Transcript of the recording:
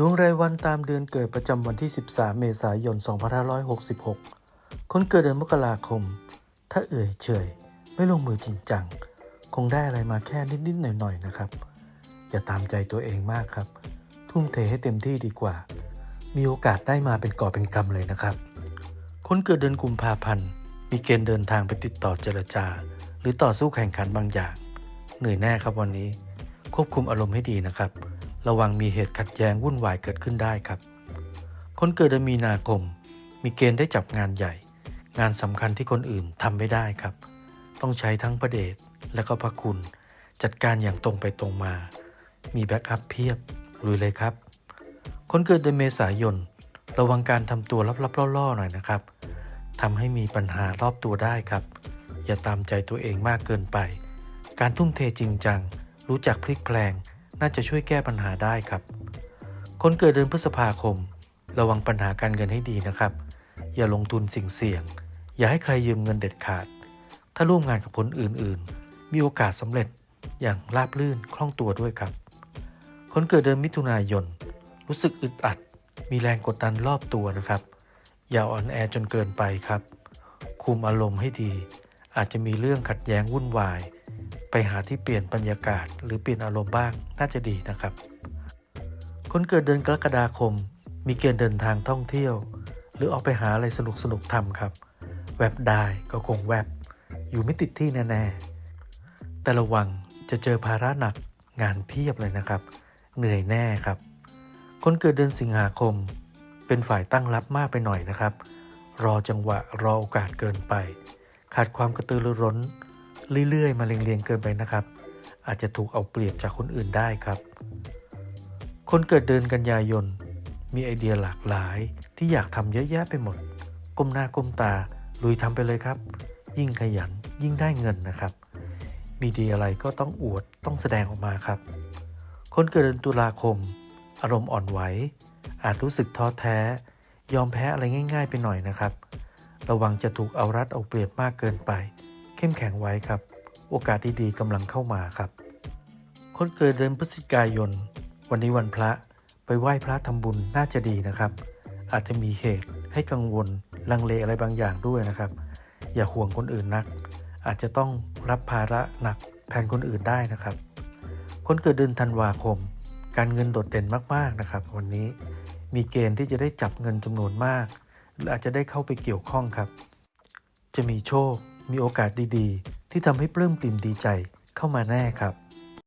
ดวงรายวันตามเดือนเกิดประจำวันที่ 13 เมษายน 2566 คนเกิดเดือนมกราคม ถ้าเอื่อยเฉย ไม่ลงมือจริงจัง คงได้อะไรมาแค่นิด ๆ หน่อย ๆ นะครับ อย่าตามใจตัวเองมากครับ ทุ่มเทให้เต็มที่ดีกว่า มีโอกาสได้มาเป็นก่อเป็นกำเลยนะครับ คนเกิดเดือนกุมภาพันธ์ มีเกณฑ์เดินทางไปติดต่อเจรจา หรือต่อสู้แข่งขันบางอย่าง เหนื่อยแน่ครับวันนี้ ควบคุมอารมณ์ให้ดีนะครับ ระวังมีเหตุขัดแย้งวุ่นวายเกิดขึ้นได้ครับ คนเกิดเดือนมีนาคม มีเกณฑ์ได้จับงานใหญ่ งานสำคัญที่คนอื่นทำไม่ได้ครับ ต้องใช้ทั้งพระเดชและก็พระคุณ จัดการอย่างตรงไปตรงมา มีแบ็กอัพเพียบลุยเลยครับ คนเกิดเดือนเมษายน ระวังการทำตัวลับๆล่อๆหน่อยนะครับทำให้มีปัญหารอบตัวได้ครับ อย่าตามใจตัวเองมากเกินไป การทุ่มเทจริงจัง รู้จักพลิกแพลง น่าจะช่วยแก้ปัญหาได้ครับ คนเกิดเดือนพฤษภาคม ระวังปัญหาการเงินให้ดีนะครับ อย่าลงทุนสิ่งเสี่ยง อย่าให้ใครยืมเงินเด็ดขาด ถ้าร่วมงานกับคนอื่นๆ มีโอกาสสำเร็จอย่างราบรื่นคล่องตัวด้วยครับ คนเกิดเดือนมิถุนายน รู้สึกอึดอัด มีแรงกดดันรอบตัวนะครับ อย่าอ่อนแอจนเกินไปครับ คุมอารมณ์ให้ดี อาจจะมีเรื่องขัดแย้งวุ่นวาย ไปหาที่เปลี่ยนบรรยากาศ หรือเปลี่ยนอารมณ์บ้างน่าจะดีนะครับ คนเกิดเดือนกรกฎาคม มีเกณฑ์เดินทางท่องเที่ยว หรือออกไปหาอะไรสนุกสนุกทำครับ แวบได้ก็คงแวบ อยู่ไม่ติดที่แน่ๆ แต่ระวังจะเจอภาระหนักงานเพียบเลยนะครับ เหนื่อยแน่ครับ คนเกิดเดือนสิงหาคม เป็นฝ่ายตั้งรับมากไปหน่อยนะครับ รอจังหวะรอโอกาสเกินไป ขาดความกระตือรือร้น เรื่อยๆ มาเรียงๆเกินไปนะครับ อาจจะถูกเอาเปรียบจากคนอื่นได้ครับ คนเกิดเดือนกันยายน มีไอเดียหลากหลายที่อยากทำเยอะแยะไปหมด ก้มหน้าก้มตาลุยทำไปเลยครับ ยิ่งขยันยิ่งได้เงินนะครับ มีดีอะไรก็ต้องอวดต้องแสดงออกมาครับ คนเกิดเดือนตุลาคม อารมณ์อ่อนไหว อาจรู้สึกท้อแท้ ยอมแพ้อะไรง่าย ๆ ไปหน่อยนะครับ ระวังจะถูกเอารัดเอาเปรียบมากเกินไป เข้มแข็งไว้ครับ โอกาสดีๆกำลังเข้ามาครับ คนเกิดเดือนพฤศจิกายน วันนี้วันพระไปไหว้พระทำบุญน่าจะดีนะครับ อาจจะมีเหตุให้กังวลลังเลอะไรบางอย่างด้วยนะครับ อย่าห่วงคนอื่นนัก อาจจะต้องรับภาระหนักแทนคนอื่นได้นะครับ คนเกิดเดือนธันวาคม การเงินโดดเด่นมากๆนะครับ วันนี้มีเกณฑ์ที่จะได้จับเงินจำนวนมาก หรืออาจจะได้เข้าไปเกี่ยวข้องครับ จะมีโชค มีโอกาสดีๆ ที่ทำให้ปลื้มปลิ่มดีใจเข้ามาแน่ครับ